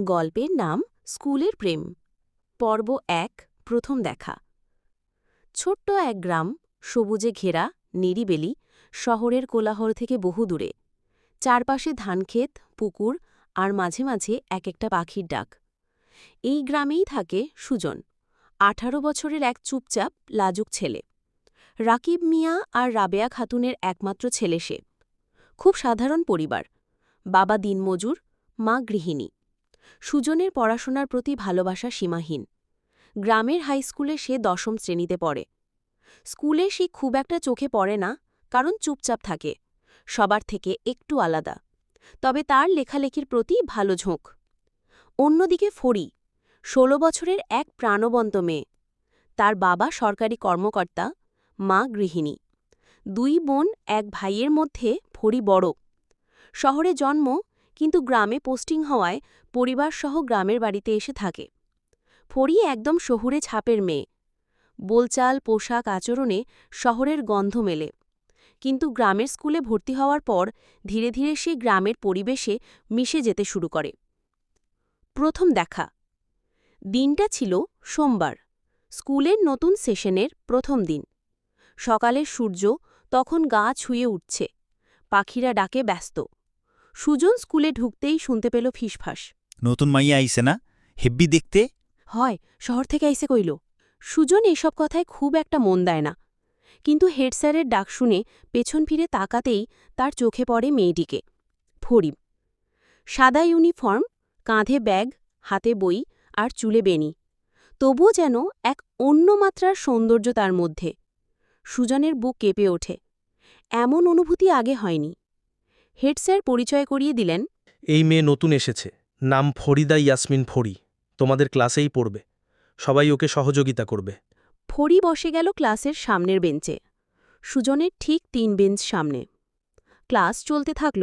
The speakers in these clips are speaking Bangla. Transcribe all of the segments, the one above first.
গল্পের নাম স্কুলের প্রেম। পর্ব এক, প্রথম দেখা। ছোট্ট এক গ্রাম, সবুজে ঘেরা নিরিবেলি শহরের কোলাহল থেকে বহু দূরে। চারপাশে ধানক্ষেত পুকুর আর মাঝে মাঝে এক একটা পাখির ডাক। এই গ্রামেই থাকে সুজন, আঠারো বছরের এক চুপচাপ, লাজুক ছেলে। রাকিব মিয়া আর রাবেয়া খাতুনের একমাত্র ছেলে সে। খুব সাধারণ পরিবার। বাবা দিনমজুর, মা গৃহিণী। সুজনের পড়াশোনার প্রতি ভালোবাসা সীমাহীন। গ্রামের হাইস্কুলে সে দশম শ্রেণীতে পড়ে। স্কুলে সে খুব একটা চোখে পড়ে না, কারণ চুপচাপ থাকে, সবার থেকে একটু আলাদা। তবে তার লেখালেখির প্রতি ভালো ঝোঁক। অন্যদিকে ফড়ি, ষোলো বছরের এক প্রাণবন্ত মেয়ে। তার বাবা সরকারি কর্মকর্তা, মা গৃহিণী। দুই বোন এক ভাইয়ের মধ্যে ফড়ি বড়। শহরে জন্ম কিন্তু গ্রামে পোস্টিং হওয়ায় পরিবারসহ গ্রামের বাড়িতে এসে থাকে। ফড়ি একদম শহুরে ছাপের মেয়ে। বোলচাল, পোশাক আচরণে শহরের গন্ধ মেলে। কিন্তু গ্রামের স্কুলে ভর্তি হওয়ার পর ধীরে ধীরে সে গ্রামের পরিবেশে মিশে যেতে শুরু করে। প্রথম দেখা। দিনটা ছিল সোমবার। স্কুলের নতুন সেশনের প্রথম দিন। সকালের সূর্য তখন গা ছুঁয়ে উঠছে। পাখিরা ডাকে ব্যস্ত। সুজন স্কুলে ঢুকতেই শুনতে পেল ফিসফাস। নতুন মাইয়া আইছে না? হেব্বি দেখতে? হয় শহর থেকে আইসে কইল। সুজন এসব কথায় খুব একটা মন দেয় না। কিন্তু হেড স্যারের ডাক শুনে পেছন ফিরে তাকাতেই তার চোখে পড়ে মেয়েটিকে। ফরিব সাদা ইউনিফর্ম কাঁধে ব্যাগ হাতে বই আর চুলে বেনি তবুও যেন এক অন্য মাত্রার সৌন্দর্য তার মধ্যে। সুজনের বুক কেঁপে ওঠে। এমন অনুভূতি আগে হয়নি। হেড স্যার পরিচয় করিয়ে দিলেন। এই মেয়ে নতুন এসেছে। নাম ফরিদা ইয়াসমিন ফড়ি তোমাদের ক্লাসেই পড়বে। সবাই ওকে সহযোগিতা করবে। ফড়ি বসে গেল ক্লাসের সামনের বেঞ্চে। সুজনের ঠিক তিন বেঞ্চ সামনে। ক্লাস চলতে থাকল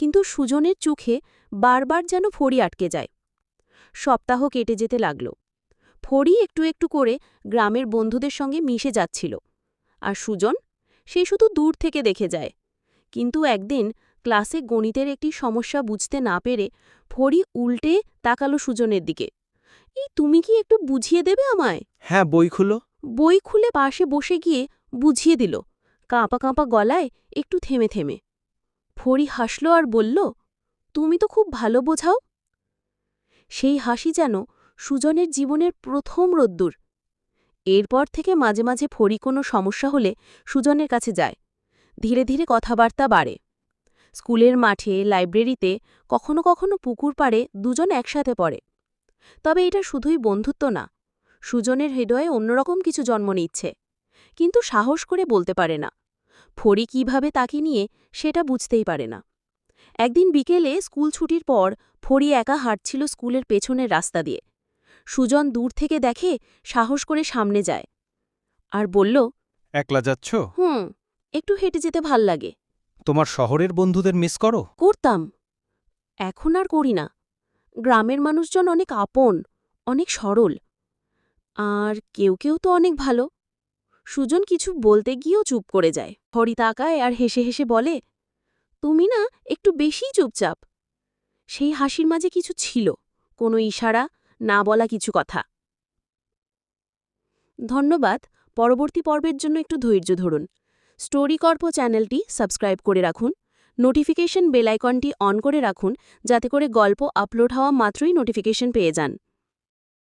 কিন্তু সুজনের চোখে বারবার যেন ফড়ি আটকে যায়। সপ্তাহ কেটে যেতে লাগল। ফড়ি একটু একটু করে গ্রামের বন্ধুদের সঙ্গে মিশে যাচ্ছিল। আর সুজন সে শুধু দূর থেকে দেখে যায়। কিন্তু একদিন ক্লাসে গণিতের একটি সমস্যা বুঝতে না পেরে ফড়ি উল্টে তাকালো সুজনের দিকে। এই তুমি কি একটু বুঝিয়ে দেবে আমায়? হ্যাঁ বই খুলো। বই খুলে পাশে বসে গিয়ে বুঝিয়ে দিল কাঁপা কাঁপা গলায় একটু থেমে থেমে। ফড়ি হাসল আর বলল তুমি তো খুব ভালো বোঝাও। সেই হাসি যেন সুজনের জীবনের প্রথম রোদ্দুর। এরপর থেকে মাঝে মাঝে ফড়ি কোনো সমস্যা হলে সুজনের কাছে যায়। ধীরে ধীরে কথাবার্তা বাড়ে। স্কুলের মাঠে লাইব্রেরিতে কখনো কখনো পুকুর পাড়ে দুজন একসাথে পড়ে। তবে এটা শুধুই বন্ধুত্ব না সুজনের হৃদয়ে অন্যরকম কিছু জন্ম নিচ্ছে। কিন্তু সাহস করে বলতে পারে না ফড়ি কীভাবে তাকে নিয়ে সেটা বুঝতেই পারে না। একদিন বিকেলে স্কুল ছুটির পর ফড়ি একা হাঁটছিল স্কুলের পেছনের রাস্তা দিয়ে। সুজন দূর থেকে দেখে সাহস করে সামনে যায়। আর বলল একলা যাচ্ছ? হুম একটু হেঁটে যেতে ভালো লাগে। তোমার শহরের বন্ধুদের মিস করো? করতাম। এখন আর করি না। গ্রামের মানুষজন অনেক আপন, অনেক সরল। আর কেউ কেউ তো অনেক ভালো। সুজন কিছু বলতে গিয়েও চুপ করে যায়। হরি তাকায় আর হেসে হেসে বলে, তুমি না একটু বেশিই চুপচাপ। সেই হাসির মাঝে কিছু ছিল, কোনো ইশারা, না বলা কিছু কথা। ধন্যবাদ, পরবর্তী পর্বের জন্য একটু ধৈর্য ধরুন। স্টোরিকর্প চ্যানেলটি সাবস্ক্রাইব করে রাখুন। নোটিফিকেশন বেলাইকনটি অন করে রাখুন, যাতে করে গল্প আপলোড হওয়া মাত্রই নোটিফিকেশন পেয়ে যান।